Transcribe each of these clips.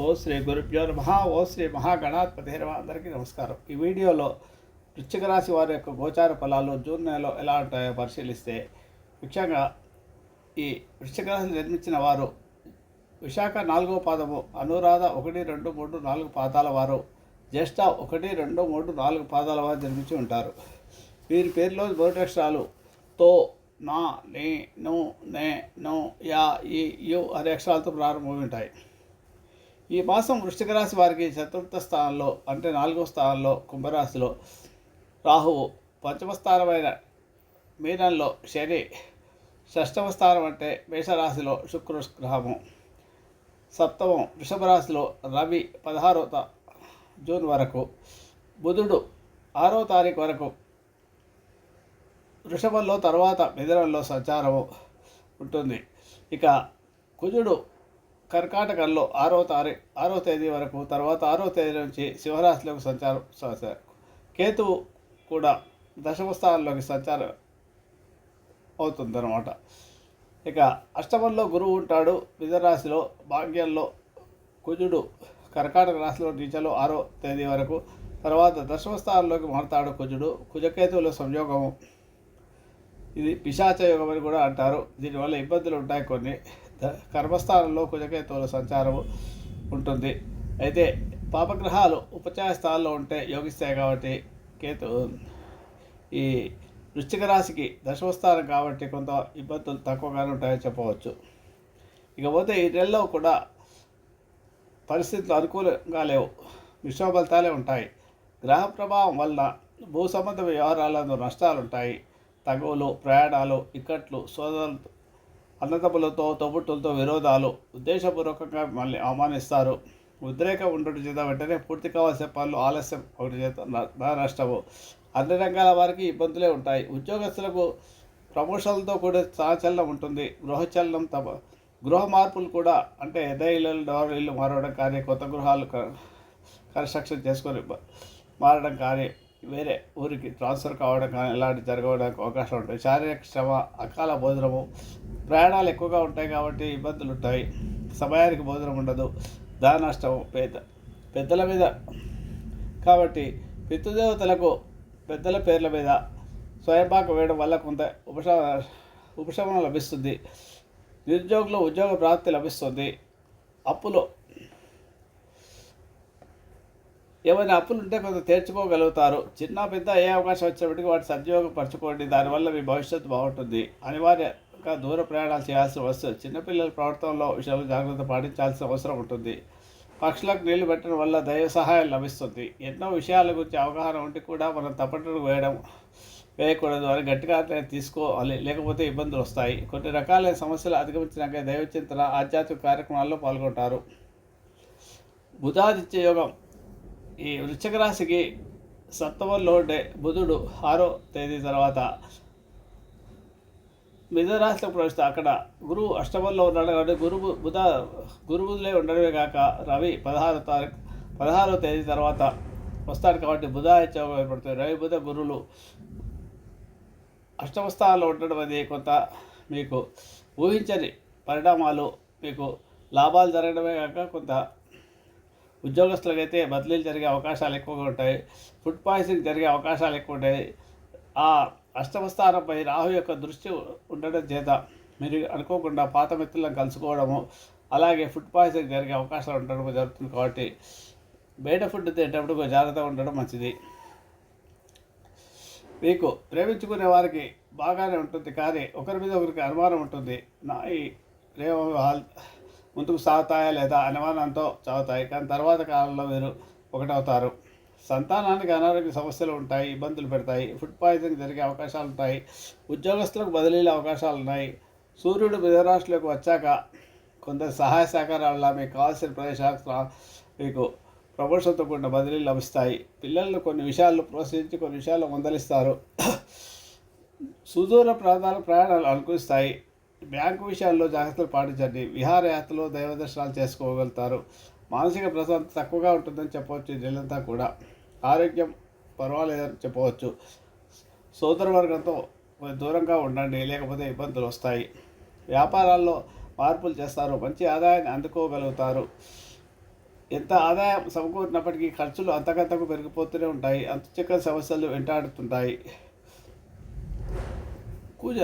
ఓ శ్రీ గురుభ్యో నమ. ఓ శ్రీ మహాగణాధిపతి నమ అందరికీ నమస్కారం. ఈ వీడియోలో వృశ్చిక రాశి వారి యొక్క గోచార ఫలాలు జూన్ నెలలో ఎలా ఉంటాయో పరిశీలిస్తే ముఖ్యంగా ఈ వృశ్చిక రాశిని నిర్మించిన వారు విశాఖ నాలుగో పాదము అనురాధ ఒకటి రెండు మూడు నాలుగు పాదాల వారు జ్యేష్ఠ ఒకటి రెండు మూడు నాలుగు పాదాల వారు జన్మించి ఉంటారు. వీరి పేరులో మొదటి అక్షరాలు తో నా నీ ను నే ను యా ఈ యు అనే అక్షరాలతో ప్రారంభమై ఉంటాయి. ఈ మాసం వృష్టిక రాశి వారికి చతుర్థ స్థానంలో అంటే నాలుగో స్థానంలో కుంభరాశిలో రాహువు పంచమ స్థానమైన మీనంలో శని షష్టమ స్థానం అంటే మేషరాశిలో శుక్ర గ్రహము. సప్తమం వృషభ రాశిలో రవి పదహారో తా జూన్ వరకు. బుధుడు ఆరో తారీఖు వరకు వృషభంలో తర్వాత మిథునంలో సంచారము ఉంటుంది. ఇక కుజుడు కర్కాటకంలో ఆరో తారీఖు ఆరో తేదీ వరకు తర్వాత ఆరో తేదీ నుంచి శివరాశిలోకి సంచారం స- కేతువు కూడా దశమ స్థానంలోకి సంచారం అవుతుందన్నమాట. ఇక అష్టమంలో గురువు ఉంటాడు. మిథునరాశిలో భాగ్యంలో కుజుడు కర్కాటక రాశిలో నీచలో ఆరో తేదీ వరకు తర్వాత దశమ స్థానంలోకి మారుతాడు కుజుడు. కుజకేతువుల సంయోగము. ఇది పిశాచ యోగం అని కూడా అంటారు. దీనివల్ల ఇబ్బందులు ఉంటాయి కొన్ని. కర్మస్థానంలో కుజకేతువుల సంచారం ఉంటుంది. అయితే పాపగ్రహాలు ఉపచాయ స్థానంలో ఉంటే యోగిస్తాయి కాబట్టి కేతు ఈ వృశ్చిక రాశికి దశమస్థానం కాబట్టి కొంత ఇబ్బందులు తక్కువగానే ఉంటాయని చెప్పవచ్చు. ఇకపోతే ఈ నెలలో కూడా పరిస్థితులు అనుకూలంగా లేవు. మిశ్రమ ఫలితాలే ఉంటాయి. గ్రహ ప్రభావం వల్ల భూ సంబంధ వ్యవహారాలలో నష్టాలు ఉంటాయి ప్రయాణాలు ఇక్కట్లు సోదరులు అన్నదమ్ములతో తోబుట్టులతో విరోధాలు. ఉద్దేశపూర్వకంగా మళ్ళీ అవమానిస్తారు. ఉద్రేకం ఉండటం చేత వెంటనే పూర్తి కావాల్సిన పనులు ఆలస్యం ఒకటి చేత నష్టము. అన్ని రంగాల వారికి ఇబ్బందులే ఉంటాయి. ఉద్యోగస్తులకు ప్రమోషన్లతో కూడా సాచలనం ఉంటుంది. గృహచలనం తమ గృహ మార్పులు కూడా అంటే ఎద ఇళ్ళు డోర్ ఇల్లు మారడం కానీ కొత్త గృహాలు క- కన్స్ట్రక్షన్ చేసుకొని మారడం కానీ వేరే ఊరికి ట్రాన్స్ఫర్ కావడం కానీ ఇలాంటి జరగడానికి అవకాశం ఉంటుంది. శారీరక శ్రమ అకాల భోజనము ప్రయాణాలు ఎక్కువగా ఉంటాయి కాబట్టి ఇబ్బందులు ఉంటాయి సమయానికి భోజనం ఉండదు. ధన నష్టం పెద్ద పెద్దల మీద. కాబట్టి పితృదేవతలకు పెద్దల పేర్ల మీద స్వయంపాక వేయడం వల్ల కొంత ఉపశ ఉపశమనం లభిస్తుంది. నిరుద్యోగులు ఉద్యోగ ప్రాప్తి లభిస్తుంది. అప్పులు ఏమైనా అప్పులు ఉంటే కొంత తీర్చుకోగలుగుతారు. చిన్న పెద్ద ఏ అవకాశం వచ్చినప్పటికీ వాటి సద్వినియోగపరచుకోండి. దానివల్ల మీ భవిష్యత్తు బాగుంటుంది. అనివార్య ఇంకా దూర ప్రయాణాలు చేయాల్సి వస్తుంది చిన్నపిల్లల ప్రవర్తనలో విషయంలో జాగ్రత్త పాటించాల్సిన అవసరం ఉంటుంది. పక్షులకు నీళ్ళు పెట్టడం వల్ల దైవ సహాయం లభిస్తుంది. ఎన్నో విషయాల గురించి అవగాహన ఉంటే కూడా మనం తప్పటడుగు వేయడం వేయకూడదు అని గట్టిగా తీసుకోవాలి. లేకపోతే ఇబ్బందులు వస్తాయి. కొన్ని రకాలైన సమస్యలు అధిగమించినాక దైవ చింతన ఆధ్యాత్మిక కార్యక్రమాల్లో పాల్గొంటారు. బుధాదిత్య యోగం. ఈ వృశ్చిక రాశికి సప్తమంలో ఉండే బుధుడు ఆరో తేదీ తర్వాత మిథున ప్రవేశిస్తే అక్కడ గురువు అష్టమంలో ఉన్నాడు కాబట్టి గురువు బుధ గురుబుధులే ఉండడమే కాక రవి పదహారో తారీఖు పదహారో తేదీ తర్వాత వస్తాడు కాబట్టి బుధ యోగం ఏర్పడుతుంది రవి బుధ గురువులు అష్టమ స్థానంలో ఉండడం అనేది కొంత మీకు ఊహించని పరిణామాలు మీకు లాభాలు జరగడమే కాక కొంత ఉద్యోగస్తులకైతే బదిలీలు జరిగే అవకాశాలు ఎక్కువగా ఉంటాయి. ఫుడ్ పాయిజనింగ్ జరిగే అవకాశాలు ఎక్కువ ఉంటాయి. ఆ అష్టమ స్థానంపై రాహు యొక్క దృష్టి ఉండడం చేత మీరు అనుకోకుండా పాత మిత్రులను కలుసుకోవడము అలాగే ఫుడ్ పాయిజన్ జరిగే అవకాశాలు ఉండడం జరుగుతుంది కాబట్టి బయట ఫుడ్ తినేటప్పుడు జాగ్రత్తగా ఉండడం మంచిది. మీకు ప్రేమించుకునే వారికి బాగానే ఉంటుంది కానీ ఒకరి మీద ఒకరికి అనుమానం ఉంటుంది. నా ఈ ప్రేమ ముందుకు సాగుతాయా లేదా అనుమానంతో సాగుతాయి కానీ తర్వాత కాలంలో మీరు ఒకటవుతారు. సంతానానికి అనారోగ్య సమస్యలు ఉంటాయి ఇబ్బందులు పెడతాయి ఫుడ్ పాయిజనింగ్ జరిగే అవకాశాలు ఉంటాయి ఉద్యోగస్తులకు బదిలీల అవకాశాలు ఉన్నాయి. సూర్యుడు మిథరాశిలోకి వచ్చాక కొందరు సహాయ సహకారాల వల్ల మీకు కావాల్సిన ప్రదేశాలు మీకు ప్రమోషన్తో కూడిన బదిలీలు లభిస్తాయి. పిల్లలను కొన్ని విషయాల్లో ప్రోత్సహించి కొన్ని విషయాల్లో మందలిస్తారు. సుదూర ప్రాంతాల ప్రయాణాలు అనుకూలిస్తాయి. బ్యాంకు విషయాల్లో జాగ్రత్తలు పాటించండి. విహారయాత్రలో దైవ దర్శనాలు చేసుకోగలుగుతారు. మానసిక ప్రశాంతత తక్కువగా ఉంటుందని చెప్పవచ్చు ఈ నెలంతా కూడా. ఆరోగ్యం పర్వాలేదని చెప్పవచ్చు. సోదరవర్గంతో దూరంగా ఉండండి లేకపోతే ఇబ్బందులు వస్తాయి. వ్యాపారాల్లో మార్పులు చేస్తారు మంచి ఆదాయాన్ని అందుకోగలుగుతారు. ఎంత ఆదాయం సమకూరినప్పటికీ ఖర్చులు అంతకంతకు పెరిగిపోతూనే ఉంటాయి. అంత చిక్కని సమస్యలు వెంటాడుతుంటాయి. కూజ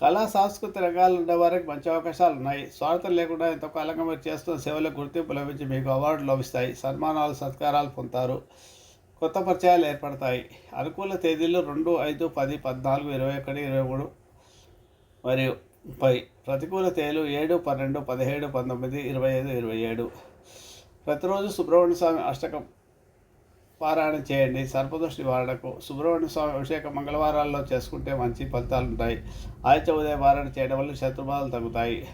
కళా సాంస్కృతిక రంగాల్లో ఉండే వారికి మంచి అవకాశాలు ఉన్నాయి. స్వార్థం లేకుండా ఎంతో కాలంగా మీరు చేస్తున్న సేవలకు గుర్తింపు లభించి మీకు అవార్డులు లభిస్తాయి. సన్మానాలు సత్కారాలు పొందుతారు. కొత్త పరిచయాలు ఏర్పడతాయి. అనుకూల తేదీలు రెండు ఐదు పది పద్నాలుగు ఇరవై ఒకటి ఇరవై మూడు మరియు ముప్పై ప్రతికూల తేదీలు ఏడు పన్నెండు పదిహేడు పంతొమ్మిది ఇరవై ఐదు ఇరవై ఏడు. ప్రతిరోజు సుబ్రహ్మణ్య స్వామి అష్టకం పారాయణం చేయండి. సర్పదృష్టి నివారణకు సుబ్రహ్మణ్య స్వామి అభిషేకం మంగళవారాల్లో చేసుకుంటే మంచి ఫలితాలు ఉంటాయి. ఆదిత్య ఉదయం పారాయణ చేయడం వల్ల శత్రుబాధలు తగ్గుతాయి.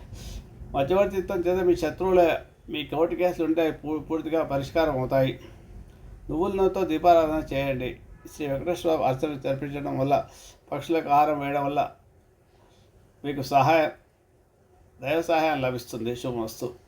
మధ్యవర్తిత్వం చేత మీ శత్రువుల మీ కోర్టు కేసులు ఉంటే పూ- పూర్తిగా పరిష్కారం అవుతాయి. నువ్వుల నూనెతో దీపారాధన చేయండి. శ్రీ వెంకటేశ్వర అర్చన జరిపించడం వల్ల పక్షులకు ఆహారం వేయడం వల్ల మీకు సహాయం దైవ సహాయం లభిస్తుంది. శుభమస్తు.